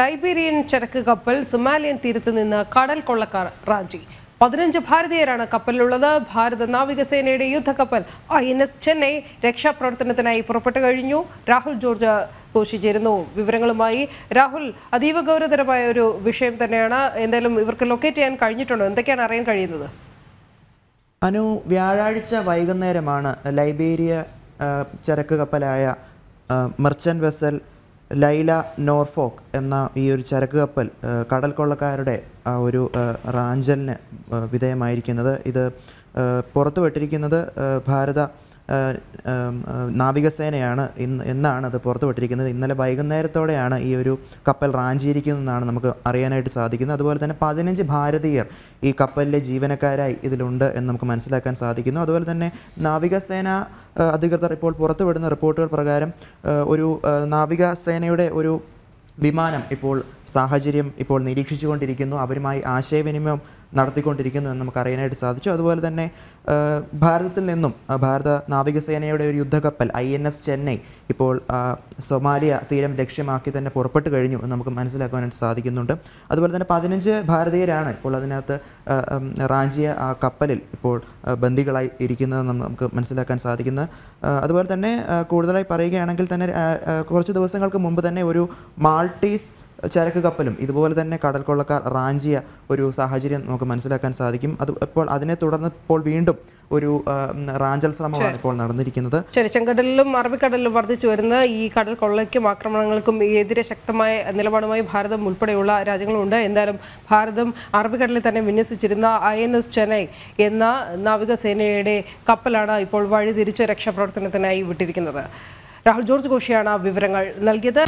Liberian ചരക്ക് കപ്പൽ സുമാലിയൻ തീരത്ത് നിന്ന് കടൽ കൊള്ളക്കാർ റാഞ്ചി. പതിനഞ്ച് ഭാരതീയരാണ് കപ്പലിലുള്ളത്. ഭാരത നാവികസേനയുടെ യുദ്ധക്കപ്പൽ ഐ എൻ എസ് ചെന്നൈ രക്ഷാപ്രവർത്തനത്തിനായി പുറപ്പെട്ടു കഴിഞ്ഞു. രാഹുൽ ജോർജ് ഘോഷിച്ചിരുന്നു. വിവരങ്ങളുമായി രാഹുൽ അതീവ ഗൗരവതരമായ ഒരു വിഷയം തന്നെയാണ്. എന്തായാലും ഇവർക്ക് ലൊക്കേറ്റ് ചെയ്യാൻ കഴിഞ്ഞിട്ടുണ്ടോ? എന്തൊക്കെയാണ് അറിയാൻ കഴിയുന്നത്? അനു വ്യാഴാഴ്ച വൈകുന്നേരമാണ് ലൈബീരിയ ചരക്ക് കപ്പലായ മെർച്ചന്റ് വെസൽ ലൈല നോർഫോക്ക് എന്ന ഈ ഒരു ചരക്ക് കപ്പൽ കടൽ കൊള്ളക്കാരുടെ ആ ഒരു റാഞ്ചലിന് വിധേയമായിരിക്കുന്നത്. ഇത് പുറത്തുവിട്ടിരിക്കുന്നത് ഭാരത നാവികസേനയാണ് ഇന്ന് എന്നാണ് അത് പുറത്തുവിട്ടിരിക്കുന്നത്. ഇന്നലെ വൈകുന്നേരത്തോടെയാണ് ഈ ഒരു കപ്പൽ റാഞ്ചിയിരിക്കുന്നതെന്നാണ് നമുക്ക് അറിയാനായിട്ട് സാധിക്കുന്നത്. അതുപോലെ തന്നെ പതിനഞ്ച് ഭാരതീയർ ഈ കപ്പലിലെ ജീവനക്കാരായി ഇതിലുണ്ട് എന്ന് നമുക്ക് മനസ്സിലാക്കാൻ സാധിക്കുന്നു. അതുപോലെ തന്നെ നാവികസേന അധികൃതർ ഇപ്പോൾ പുറത്തുവിടുന്ന റിപ്പോർട്ടുകൾ പ്രകാരം ഒരു നാവികസേനയുടെ ഒരു വിമാനം ഇപ്പോൾ സാഹചര്യം ഇപ്പോൾ നിരീക്ഷിച്ചുകൊണ്ടിരിക്കുന്നു. അവരുമായി ആശയവിനിമയം നടത്തിക്കൊണ്ടിരിക്കുന്നു എന്ന് നമുക്ക് അറിയാനായിട്ട് സാധിച്ചു. അതുപോലെ തന്നെ ഭാരതത്തിൽ നിന്നും ഭാരത നാവികസേനയുടെ ഒരു യുദ്ധക്കപ്പൽ ഐ എൻ എസ് ചെന്നൈ ഇപ്പോൾ സൊമാലിയ തീരം ലക്ഷ്യമാക്കി തന്നെ പുറപ്പെട്ട് കഴിഞ്ഞു എന്ന് നമുക്ക് മനസ്സിലാക്കുവാനായിട്ട് സാധിക്കുന്നുണ്ട്. അതുപോലെ തന്നെ പതിനഞ്ച് ഭാരതീയരാണ് ഇപ്പോൾ അതിനകത്ത് റാഞ്ചിയ ആ കപ്പലിൽ ഇപ്പോൾ ബന്ദികളായി ഇരിക്കുന്നതെന്ന് നമുക്ക് മനസ്സിലാക്കാൻ സാധിക്കുന്നത് അതുപോലെ തന്നെ കൂടുതലായി പറയുകയാണെങ്കിൽ തന്നെ കുറച്ച് ദിവസങ്ങൾക്ക് മുമ്പ് തന്നെ ഒരു മാൾട്ടീസ് ചരക്ക് കപ്പലും ഇതുപോലെ തന്നെ കടൽ കൊള്ളക്കാർ റാഞ്ചിയ ഒരു സാഹചര്യം നമുക്ക് മനസ്സിലാക്കാൻ സാധിക്കും. അത് ഇപ്പോൾ അതിനെ തുടർന്ന് ഇപ്പോൾ വീണ്ടും ഒരു റാഞ്ചൽ ശ്രമമാണ് ഇപ്പോൾ നടന്നിരിക്കുന്നത്. ചെറിച്ചങ്കടലിലും ചെങ്കടലിലും അറബിക്കടലിലും വർദ്ധിച്ചു വരുന്ന ഈ കടൽ കൊള്ളയ്ക്കും ആക്രമണങ്ങൾക്കും എതിരെ ശക്തമായ നിലപാടുമായി ഭാരതം ഉൾപ്പെടെയുള്ള രാജ്യങ്ങളുണ്ട്. എന്തായാലും ഭാരതം അറബിക്കടലിൽ തന്നെ വിന്യസിച്ചിരുന്ന ഐ എൻ എസ് ചെന്നൈ എന്ന നാവികസേനയുടെ കപ്പലാണ് ഇപ്പോൾ വഴിതിരിച്ച് രക്ഷാപ്രവർത്തനത്തിനായി വിട്ടിരിക്കുന്നത്. രാഹുൽ ജോർജ് ഘോഷിയാണ് വിവരങ്ങൾ നൽകിയത്.